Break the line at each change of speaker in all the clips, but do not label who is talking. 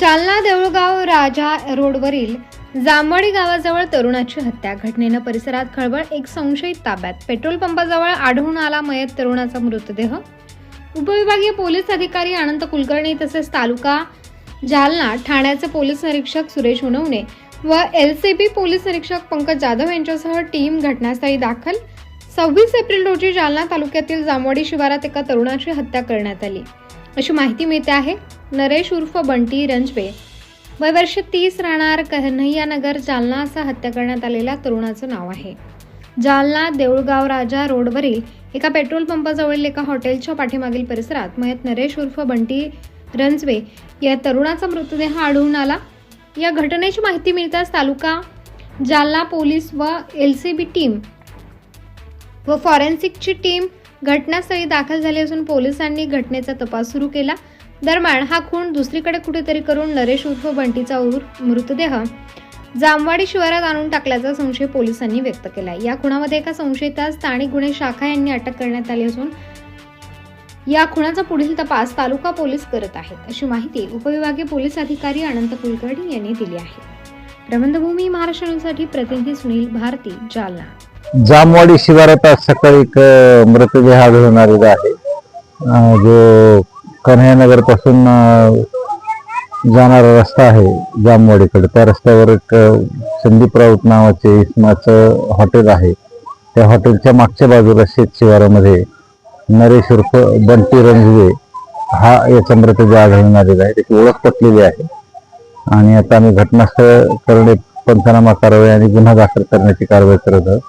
जालना देऊळगाव राजा रोडवरील जांभळी गावाजवळ तरुणाची हत्या. घटनेनं परिसरात खळबळ एक संशयित ताब्यात. पेट्रोल पंपाजवळ आढळून आला मयत तरुणाचा मृतदेह. उपविभागीय पोलीस अधिकारी अनंत कुलकर्णी तसेच तालुका जालना ठाण्याचे पोलीस निरीक्षक सुरेश उनवणे व एल सी बी पोलीस निरीक्षक पंकज जाधव यांच्यासह टीम घटनास्थळी दाखल. सव्वीस एप्रिल रोजी जालना तालुक्यातील जांभवाडी शिवारात एका तरुणाची हत्या करण्यात आली. अशी माहिती मिळते आहे. नरेश उर्फ बंटी रंजबे वय वर्ष तीस राहणार कन्हैयानगर जालना असं हत्या करण्यात आलेल्या तरुणाचं नाव आहे. जालना देऊळगाव राजा रोडवरील एका पेट्रोल पंपाजवळील एका हॉटेलच्या पाठीमागील परिसरात मयत नरेश उर्फ बंटी रंजवे या तरुणाचा मृतदेह आढळून आला. या घटनेची माहिती मिळताच तालुका जालना पोलीस व एल सी बी टीम व फॉरेन्सिकची टीम घटनास्थळी दाखल झाली असून पोलिसांनी घटनेचा तपास सुरू केला. दरम्यान हा खून दुसरीकडे कुठेतरी करून नरेश उर्फ बंटीचा मृतदेह जामवाडी शिवारात आणून टाकल्याचा संशय पोलिसांनी व्यक्त केला या खुणामध्ये एका संशयितास स्थानिक गुन्हे शाखा यांनी अटक करण्यात आली असून या खुणाचा पुढील तपास तालुका पोलीस करत आहेत. अशी माहिती उपविभागीय पोलीस अधिकारी अनंत कुलकर्णी यांनी दिली आहे. प्रबंधभूमी महाराष्ट्र न्यूजसाठी प्रतिनिधी सुनील भारती जालना.
जामवाडी शिवारात आज सकाळी एक मृतदेह आढळून आलेला आहे. जो कन्हैयानगरपासून जाणारा रस्ता आहे जामवाडीकडे. त्या रस्त्यावर एक संदीप राऊत नावाचे इस्माचं हॉटेल आहे. त्या हॉटेलच्या मागच्या बाजूला शेत शिवारामध्ये नरेश उर्फ बंटी रंजवे हा याचा मृतदेह आढळून आलेला आहे त्याची ओळख पटलेली आहे. आणि आता आम्ही घटनास्थळ करणे पंचनामा कारवाई आणि गुन्हा दाखल करण्याची कारवाई करत आहोत.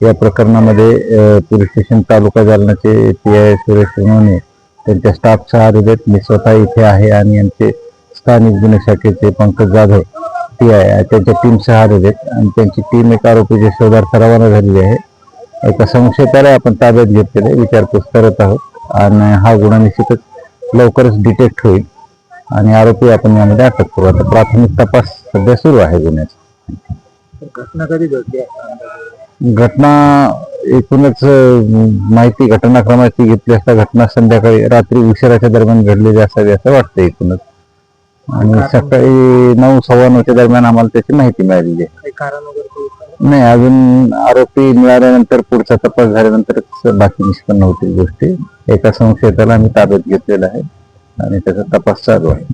या प्रकरणामध्ये पोलीस स्टेशन तालुका जालनाचे पी आय सुरेश सोनवणे त्यांच्या आलेले आहेत मी स्वतः इथे आहे आणि यांचे स्थानिक गुन्हे शाखेचे पंकज जाधव पी आय त्यांच्या आलेले आहेत आणि त्यांची टीम एक आरोपीच्या शोधार्थ रवाना झालेली आहे. एका संशयिताला आपण ताब्यात घेतलेले आहे, विचारपूस करत आहोत. आणि हा गुन्हा निश्चितच लवकरच डिटेक्ट होईल. आणि आरोपी आपण यामध्ये अटक करू. आता प्राथमिक तपास सध्या सुरू आहे गुन्ह्याचा.
घटना कधी घडली
घटना एकूणच माहिती घटनाक्रमाची घेतली असता घटना संध्याकाळी रात्री उशिराच्या दरम्यान घडलेली असावी असं वाटतं एकूणच. आणि सकाळी नऊ सव्वा नऊच्या दरम्यान आम्हाला त्याची माहिती मिळालेली आहे? नाही अजून आरोपी मिळाल्यानंतर पुढचा तपास झाल्यानंतर बाकी निष्पन्न होतील गोष्टी. एका संशयिताला आम्ही ताब्यात घेतलेला आहे आणि त्याचा तपास चालू आहे.